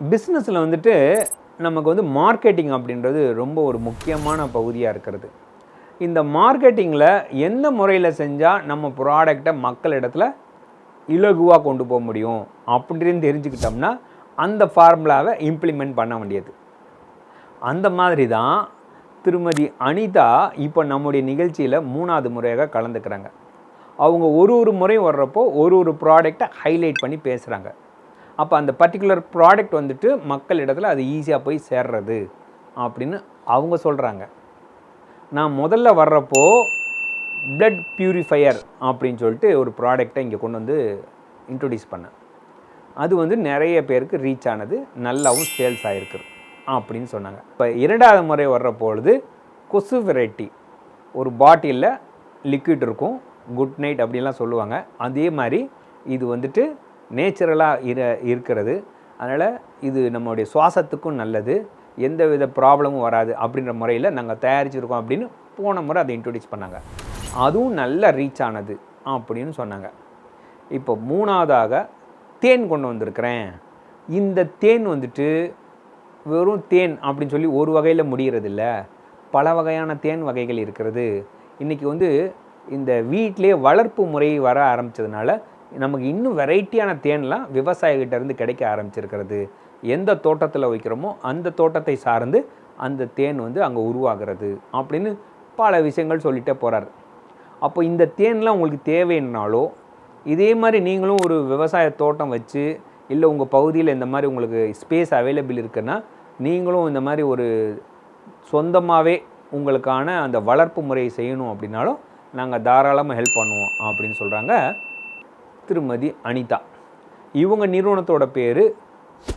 பிஸ்னஸில் வந்துட்டு நமக்கு வந்து மார்க்கெட்டிங் அப்படின்றது ரொம்ப ஒரு முக்கியமான பகுதியாக இருக்கிறது. இந்த மார்க்கெட்டிங்கில் எந்த முறையில் செஞ்சால் நம்ம ப்ராடக்டை மக்களிடத்துல இலகுவாக கொண்டு போக முடியும் அப்படின்னு தெரிஞ்சுக்கிட்டோம்னா அந்த ஃபார்முலாவை இம்ப்ளிமெண்ட் பண்ண வேண்டியது. அந்த மாதிரி தான் திருமதி அனிதா இப்போ நம்முடைய நிகழ்ச்சியில் மூணாவது முறையாக கலந்துக்கிறாங்க. அவங்க ஒரு ஒரு முறை வர்றப்போ ஒரு ஒரு ப்ராடக்டை ஹைலைட் பண்ணி பேசுகிறாங்க அப்போ அந்த பர்டிகுலர் ப்ராடக்ட் வந்துட்டு மக்களிடத்தில் அது ஈஸியாக போய் சேர்றது அப்படின்னு அவங்க சொல்கிறாங்க நான் முதல்ல வர்றப்போ பிளட் பியூரிஃபையர் அப்படின்னு சொல்லிட்டு ஒரு ப்ராடக்டை இங்கே கொண்டு வந்து இன்ட்ரொடியூஸ் பண்ணேன். அது வந்து நிறைய பேருக்கு ரீச் ஆனது நல்லாவும் சேல்ஸ் ஆகிருக்குது அப்படின்னு சொன்னாங்க. இப்போ இரண்டாவது முறை வர்ற பொழுது கொசு வெரைட்டி ஒரு பாட்டிலில் லிக்விட் இருக்கும் குட் நைட் அப்படிலாம் சொல்லுவாங்க. அதே மாதிரி இது வந்துட்டு நேச்சுரலாக இர இருக்கிறது. அதனால் இது நம்மளுடைய சுவாசத்துக்கும் நல்லது. எந்த வித ப்ராப்ளமும் வராது அப்படின்ற முறையில் நாங்கள் தயாரிச்சிருக்கோம் அப்படின்னு போன முறை அதை இன்ட்ரொடியூஸ் பண்ணாங்க. அதுவும் நல்ல ரீச் ஆனது அப்படின்னு சொன்னாங்க. இப்போ மூணாவதாக தேன் கொண்டு வந்திருக்கிறேன். இந்த தேன் வந்துட்டு வெறும் தேன் அப்படின்னு சொல்லி ஒரு வகையில் முடிகிறதில்ல பல வகையான தேன் வகைகள் இருக்கிறது. இன்றைக்கி வந்து இந்த வீட்டிலே வளர்ப்பு முறை வர ஆரம்பித்ததுனால நமக்கு இன்னும் வெரைட்டியான தேன்லாம் விவசாயிகிட்டேருந்து கிடைக்க ஆரம்பிச்சிருக்கிறது. எந்த தோட்டத்தில் வைக்கிறோமோ அந்த தோட்டத்தை சார்ந்து அந்த தேன் வந்து அங்கே உருவாகிறது அப்படின்னு பல விஷயங்கள் சொல்லிட்டே போகிறார் அப்போ இந்த தேன்லாம் உங்களுக்கு தேவைன்னாலோ இதே மாதிரி நீங்களும் ஒரு விவசாய தோட்டம் வச்சு இல்லை உங்கள் பகுதியில் இந்த மாதிரி உங்களுக்கு ஸ்பேஸ் அவைலபிள் இருக்குன்னா நீங்களும் இந்த மாதிரி ஒரு சொந்தமாகவே உங்களுக்கான அந்த வளர்ப்பு முறையை செய்யணும் அப்படின்னாலும் நாங்கள் தாராளமாக ஹெல்ப் பண்ணுவோம் அப்படின்னு சொல்கிறாங்க திருமதி அனிதா. இவங்க நிறுவனத்தோட பேர்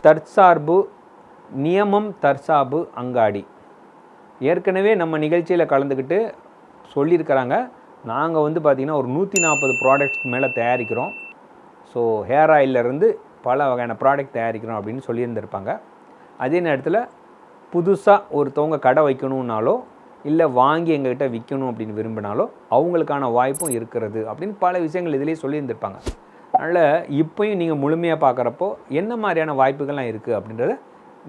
தற்சார்பு நியமம் தற்சார்பு அங்காடி. ஏற்கனவே நம்ம நிகழ்ச்சியில் கலந்துக்கிட்டு சொல்லியிருக்கிறாங்க. நாங்கள் வந்து பார்த்திங்கன்னா ஒரு நூற்றி நாற்பது ப்ராடக்ட்ஸ் மேலே தயாரிக்கிறோம். ஸோ ஹேர் ஆயிலிருந்து பல வகையான ப்ராடக்ட் தயாரிக்கிறோம் அப்படின்னு சொல்லியிருந்திருப்பாங்க. அதே நேரத்தில் புதுசாக ஒருத்தவங்க கடை வைக்கணுன்னாலோ இல்லை வாங்கி எங்ககிட்ட விற்கணும் அப்படின்னு விரும்பினாலோ அவங்களுக்கான வாய்ப்பும் இருக்கிறது அப்படின்னு பல விஷயங்கள் இதிலேயே சொல்லியிருந்திருப்பாங்க. அதனால் இப்போயும் நீங்கள் முழுமையாக பார்க்குறப்போ என்ன மாதிரியான வாய்ப்புகள்லாம் இருக்குது அப்படின்றத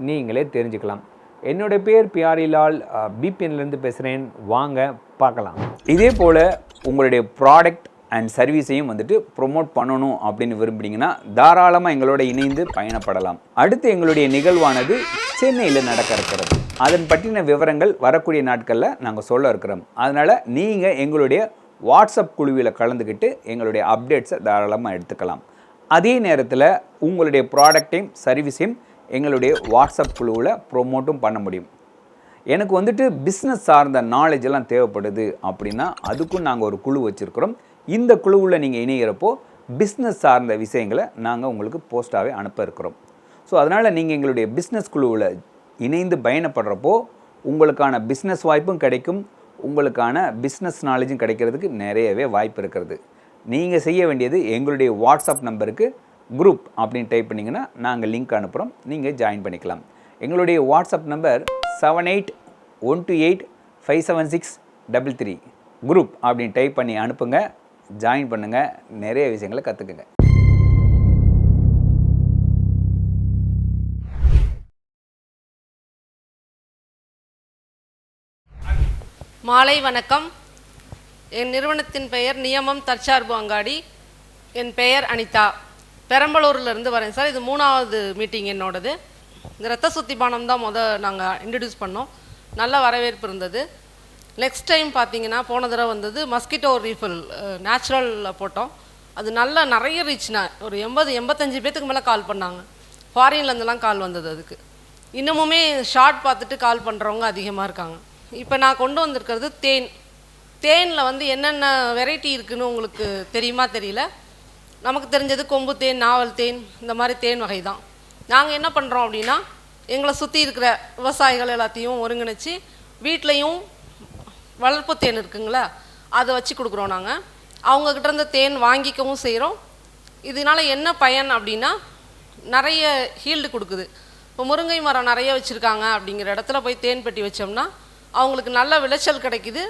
நீங்களே தெரிஞ்சுக்கலாம். என்னோட பேர் பியாரிலால் பிபிஎன்லேருந்து பேசுகிறேன் வாங்க பார்க்கலாம். இதே போல் உங்களுடைய ப்ராடக்ட் அண்ட் சர்வீஸையும் வந்துட்டு ப்ரொமோட் பண்ணணும் அப்படின்னு விரும்புனீங்கன்னா தாராளமாக எங்களோட இணைந்து பயணப்படலாம். அடுத்து எங்களுடைய நிகழ்வானது சென்னையில் நடக்க இருக்கிறது. அதன் பற்றின விவரங்கள் வரக்கூடிய நாட்களில் நாங்கள் சொல்ல இருக்கிறோம். அதனால் நீங்கள் எங்களுடைய வாட்ஸ்அப் குழுவில் கலந்துக்கிட்டு எங்களுடைய அப்டேட்ஸை தாராளமாக எடுத்துக்கலாம். அதே நேரத்தில் உங்களுடைய ப்ராடக்டையும் சர்வீஸையும் எங்களுடைய வாட்ஸ்அப் குழுவில் ப்ரொமோட்டும் பண்ண முடியும். எனக்கு வந்துட்டு பிஸ்னஸ் சார்ந்த நாலேஜ் எல்லாம் தேவைப்படுது அப்படின்னா அதுக்கும் நாங்கள் ஒரு குழு வச்சுருக்கிறோம். இந்த குழுவில் நீங்கள் இணைகிறப்போ பிஸ்னஸ் சார்ந்த விஷயங்களை நாங்கள் உங்களுக்கு போஸ்ட்டாகவே அனுப்ப இருக்கிறோம். ஸோ அதனால் நீங்கள் எங்களுடைய பிஸ்னஸ் குழுவில் இணைந்து பயணப்படுறப்போ உங்களுக்கான பிஸ்னஸ் வாய்ப்பும் கிடைக்கும். உங்களுக்கான பிஸ்னஸ் நாலேஜும் கிடைக்கிறதுக்கு நிறையவே வாய்ப்பு இருக்கிறது. நீங்கள் செய்ய வேண்டியது எங்களுடைய வாட்ஸ்அப் நம்பருக்கு குரூப் அப்படின்னு டைப் பண்ணிங்கன்னா நாங்கள் லிங்க் அனுப்புகிறோம் நீங்கள் ஜாயின் பண்ணிக்கலாம். எங்களுடைய WhatsApp number seven eight one two eight five seven six double three group அப்படின்னு டைப் பண்ணி அனுப்புங்க. ஜாயின் பண்ணுங்கள் நிறைய விஷயங்களை கற்றுக்குங்க மாலை வணக்கம். என் நிறுவனத்தின் பெயர் நியமம் தற்சார்பு அங்காடி. என் பெயர் அனிதா. பெரம்பலூர்லேருந்து வரேன் சார். இது மூணாவது மீட்டிங் என்னோடது. இந்த ரத்த சுத்தி பானம் தான் முத நாங்கள் இன்ட்ரடியூஸ் பண்ணோம். நல்ல வரவேற்பு இருந்தது. நெக்ஸ்ட் டைம் பார்த்தீங்கன்னா போன தடவை வந்தது மஸ்கிட்டோ ரீஃபில் நேச்சுரலில் போட்டோம். அது நல்லா நிறைய ரீச்னா ஒரு எண்பது எண்பத்தஞ்சு பேத்துக்கு மேலே கால் பண்ணாங்க. ஃபாரின்லேருந்துலாம் கால் வந்தது அதுக்கு. இன்னமுமே ஷார்ட் பார்த்துட்டு கால் பண்ணுறவங்க அதிகமாக இருக்காங்க. இப்போ நான் கொண்டு வந்திருக்கிறது தேன். தேனில் வந்து என்னென்ன வெரைட்டி இருக்குன்னு உங்களுக்கு தெரியுமா தெரியல? நமக்கு தெரிஞ்சது கொம்பு தேன் நாவல் தேன் இந்த மாதிரி தேன் வகை தான் நாங்கள் என்ன பண்ணுறோம் அப்படின்னா எங்களை சுற்றி இருக்கிற விவசாயிகள் எல்லாத்தையும் ஒருங்கிணைச்சி வீட்லேயும் வளர்ப்பு தேன் இருக்குங்களா அதை வச்சு கொடுக்குறோம் நாங்கள் அவங்கக்கிட்ட இருந்த தேன் வாங்கிக்கவும் செய்கிறோம் இதனால் என்ன பயன் அப்படின்னா நிறைய ஹீல்டு கொடுக்குது. இப்போ முருங்கை மரம் நிறைய வச்சுருக்காங்க அப்படிங்கிற இடத்துல போய் தேன் பெட்டி வச்சோம்னா அவங்களுக்கு நல்ல விளைச்சல் கிடைக்குது.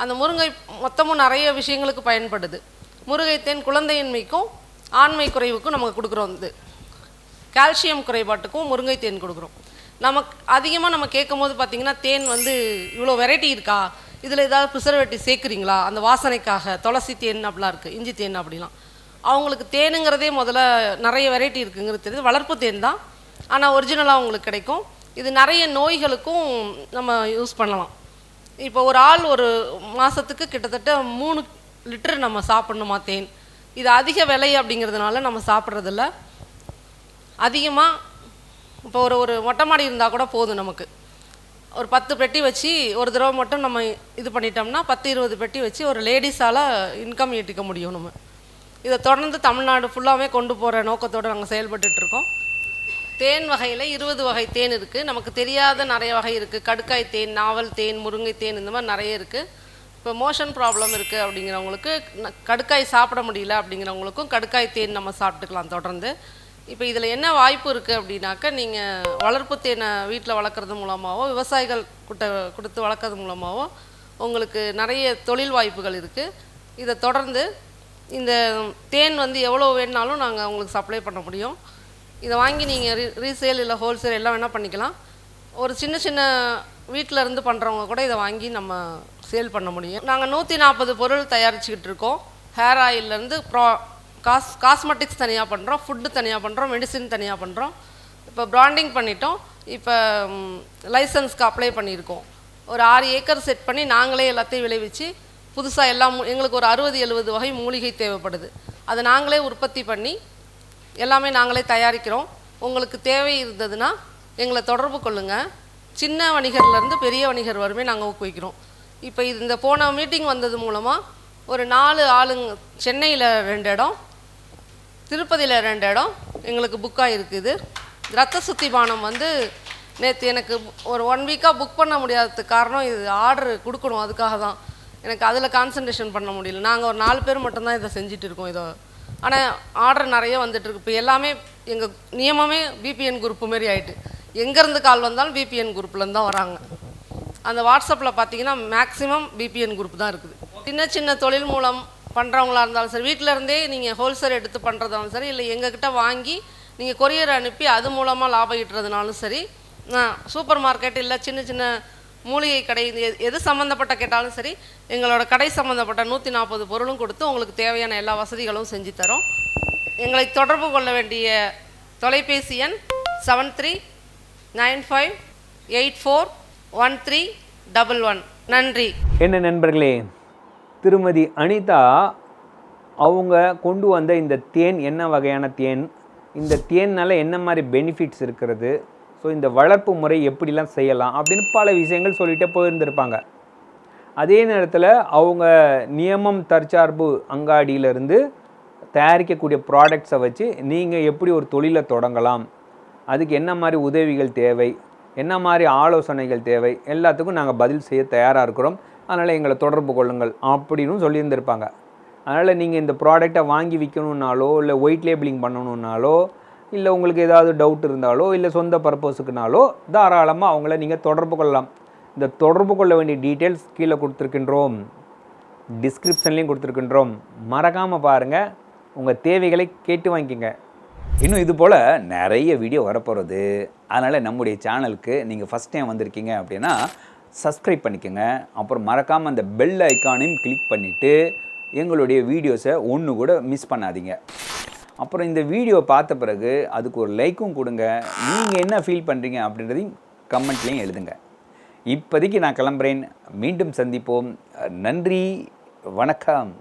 அந்த முருங்கை மொத்தமும் நிறைய விஷயங்களுக்கு பயன்படுது. முருங்கை தேன் குழந்தையின்மைக்கும் ஆண்மை குறைவுக்கும் நமக்கு கொடுக்குறோம் இது. கால்சியம் குறைபாட்டுக்கும் முருங்கை தேன் கொடுக்குறோம். நமக்கு அதிகமாக நம்ம கேட்கும் போது பார்த்தீங்கன்னா தேன் வந்து இவ்வளோ வெரைட்டி இருக்கா? இதில் ஏதாவது ப்ரிசர்வேட்டிவ் சேர்க்குறீங்களா? அந்த வாசனைக்காக துளசி தேன் அப்படிலாம் இருக்குது இஞ்சி தேன் அப்படிலாம். அவங்களுக்கு தேனுங்கிறதே முதல்ல நிறைய வெரைட்டி இருக்குங்கிறது தெரியுது. வளர்ப்பு தேன் தான். ஆனால் ஒரிஜினலாக அவங்களுக்கு கிடைக்கும். இது நிறைய நோய்களுக்கும் நம்ம யூஸ் பண்ணலாம். இப்போ ஒரு ஆள் ஒரு மாதத்துக்கு கிட்டத்தட்ட மூணு லிட்டர் நம்ம சாப்பிடணுமா தேன்? இது அதிக விலை அப்படிங்கிறதுனால நம்ம சாப்பிட்றதில்ல. அதிகமாக இப்போ ஒரு ஒரு மொட்டை மாடி இருந்தால் கூட போதும் நமக்கு. ஒரு பத்து பெட்டி வச்சு ஒரு தடவை மட்டும் நம்ம இது பண்ணிட்டோம்னா பத்து இருபது பெட்டி வச்சு ஒரு லேடிஸால் இன்கம் ஈட்டிக்க முடியும் நம்ம. இதை தொடர்ந்து தமிழ்நாடு ஃபுல்லாகவே கொண்டு போகிற நோக்கத்தோடு நாங்கள் செயல்பட்டுருக்கோம் இருக்கோம். தேன் வகையில் இருபது வகை தேன் இருக்குது நமக்கு தெரியாத நிறைய வகை இருக்குது கடுக்காய் தேன் நாவல் தேன் முருங்கை தேன் இந்த மாதிரி நிறைய இருக்குது இப்போ மோஷன் ப்ராப்ளம் இருக்குது அப்படிங்கிறவங்களுக்கு கடுக்காய் சாப்பிட முடியல அப்படிங்கிறவங்களுக்கும் கடுக்காய் தேன் நம்ம சாப்பிட்டுக்கலாம் தொடர்ந்து. இப்போ இதில் என்ன வாய்ப்பு இருக்குது அப்படின்னாக்கா நீங்கள் வளர்ப்பு தேனை வீட்டில் வளர்க்குறது மூலமாகவோ விவசாயிகள் கிட்ட கொடுத்து வளர்க்குறது மூலமாகவோ உங்களுக்கு நிறைய தொழில் வாய்ப்புகள் இருக்குது இதை தொடர்ந்து இந்த தேன் வந்து எவ்வளோ வேணுனாலும் நாங்கள் உங்களுக்கு சப்ளை பண்ண முடியும். இதை வாங்கி நீங்கள் ரீ ரீசேல் இல்லை ஹோல்சேல் எல்லாம் வேணால் பண்ணிக்கலாம். ஒரு சின்ன சின்ன வீட்டில் இருந்து பண்ணுறவங்க கூட இதை வாங்கி நம்ம சேல் பண்ண முடியும். நாங்கள் நூற்றி நாற்பது பொருள் தயாரிச்சுக்கிட்டு இருக்கோம். ஹேர் ஆயிலேருந்து ப்ரா காஸ் காஸ்மெட்டிக்ஸ் தனியாக பண்ணுறோம் ஃபுட்டு தனியாக பண்ணுறோம் மெடிசின் தனியாக பண்ணுறோம் இப்போ பிராண்டிங் பண்ணிட்டோம். இப்போ லைசன்ஸ்க்கு அப்ளை பண்ணியிருக்கோம். ஒரு ஆறு ஏக்கர் செட் பண்ணி நாங்களே எல்லாத்தையும் விளைவிச்சு புதுசாக எல்லாம் எங்களுக்கு ஒரு அறுபது எழுபது வகை மூலிகை தேவைப்படுது. அதை நாங்களே உற்பத்தி பண்ணி எல்லாமே நாங்களே தயாரிக்கிறோம். உங்களுக்கு தேவை இருந்ததுன்னா எங்களை தொடர்பு கொள்ளுங்கள் சின்ன வணிகர்லேருந்து பெரிய வணிகர் வரைமே நாங்கள் ஊக்குவிக்கிறோம். இப்போ இது இந்த போன மீட்டிங் வந்தது மூலமாக ஒரு நாலு ஆளுங்க சென்னையில் ரெண்டு இடம் திருப்பதியில் ரெண்டு இடம் எங்களுக்கு புக்காக இருக்குது ரத்த சுத்தி பானம் வந்து நேற்று எனக்கு ஒரு ஒன் வீக்காக புக் பண்ண முடியாததுக்கு காரணம் இது ஆர்டர் கொடுக்கணும் அதுக்காக தான் எனக்கு அதில் கான்சன்ட்ரேஷன் பண்ண முடியல. நாங்கள் ஒரு நாலு பேர் மட்டும்தான் இதை செஞ்சிட்டு இருக்கோம். இதை ஆனால் ஆர்டர் நிறைய வந்துட்டுருக்கு. இப்போ எல்லாமே எங்கள் நியமமே பிபிஎன் குரூப் மாரி ஆயிட்டு. எங்கேருந்து கால் வந்தாலும் பிபிஎன் குரூப்லேருந்து தான் வராங்க. அந்த வாட்ஸ்அப்பில் பார்த்தீங்கன்னா மேக்ஸிமம் பிபிஎன் குரூப் தான் இருக்குது. சின்ன சின்ன தொழில் மூலம் பண்ணுறவங்களா இருந்தாலும் சரி வீட்டில் இருந்தே நீங்கள் ஹோல்சேல் எடுத்து பண்ணுறதாலும் சரி இல்லை எங்ககிட்ட வாங்கி நீங்கள் கொரியர் அனுப்பி அது மூலமாக லாபம் ஈட்டுறதுனாலும் சரி சூப்பர் மார்க்கெட் இல்லை சின்ன சின்ன மூலிகை கடை எது- சம்மந்தப்பட்ட கேட்டாலும் சரி எங்களோட கடை சம்மந்தப்பட்ட நூற்றி நாற்பது பொருளும் கொடுத்து உங்களுக்கு தேவையான எல்லா வசதிகளும் செஞ்சு தரோம். எங்களை தொடர்பு கொள்ள வேண்டிய தொலைபேசி எண் seven three nine five eight four one three double one நன்றி. என்ன நண்பர்களே திருமதி அனிதா அவங்க கொண்டு வந்த இந்த தேன் என்ன வகையான தேன்? இந்த தேன்னால் என்ன மாதிரி பெனிஃபிட்ஸ் இருக்கிறது? ஸோ இந்த வளர்ப்பு முறை எப்படிலாம் செய்யலாம் அப்படின்னு பல விஷயங்கள் சொல்லிகிட்டே போயிருந்திருப்பாங்க. அதே நேரத்தில் அவங்க நியமம் தற்சார்பு அங்காடியிலேருந்து தயாரிக்கக்கூடிய ப்ராடக்ட்ஸை வச்சு நீங்கள் எப்படி ஒரு தொழிலை தொடங்கலாம் அதுக்கு என்ன மாதிரி உதவிகள் தேவை என்ன மாதிரி ஆலோசனைகள் தேவை எல்லாத்துக்கும் நாங்கள் பதில் செய்ய தயாராக இருக்கிறோம். அதனால் எங்களை தொடர்பு கொள்ளுங்கள் அப்படின்னு சொல்லியிருந்திருப்பாங்க. அதனால் நீங்கள் இந்த ப்ராடக்டை வாங்கி விற்கணுன்னாலோ இல்லை ஒயிட் லேபிளிங் பண்ணணுன்னாலோ இல்லை உங்களுக்கு ஏதாவது டவுட் இருந்தாலோ இல்லை சொந்த பர்பஸுக்குனாலோ தாராளமாக அவங்கள நீங்கள் தொடர்பு கொள்ளலாம். இந்த தொடர்பு கொள்ள வேண்டிய டீட்டெயில்ஸ் கீழே கொடுத்துருக்கின்றோம். டிஸ்கிரிப்ஷன்லேயும் கொடுத்துருக்கின்றோம். மறக்காமல் பாருங்கள் உங்கள் தேவைகளை கேட்டு வாங்கிக்கோங்க. இன்னும் இது போல் நிறைய வீடியோ வரப்போகிறது அதனால் நம்முடைய சேனலுக்கு நீங்கள் ஃபஸ்ட் டைம் வந்திருக்கீங்க அப்படின்னா சப்ஸ்கிரைப் பண்ணிக்கோங்க. அப்புறம் மறக்காமல் அந்த பெல் ஐக்கானையும் கிளிக் பண்ணிவிட்டு எங்களுடைய வீடியோஸை ஒன்று கூட மிஸ் பண்ணாதீங்க. அப்புறம் இந்த வீடியோ பார்த்த பிறகு அதுக்கு ஒரு லைக்கும் கொடுங்க. நீங்கள் என்ன ஃபீல் பண்ணுறீங்க அப்படின்றதையும் கமெண்ட்லேயும் எழுதுங்க. இப்போதைக்கு நான் கிளம்புறேன். மீண்டும் சந்திப்போம். நன்றி. வணக்கம்.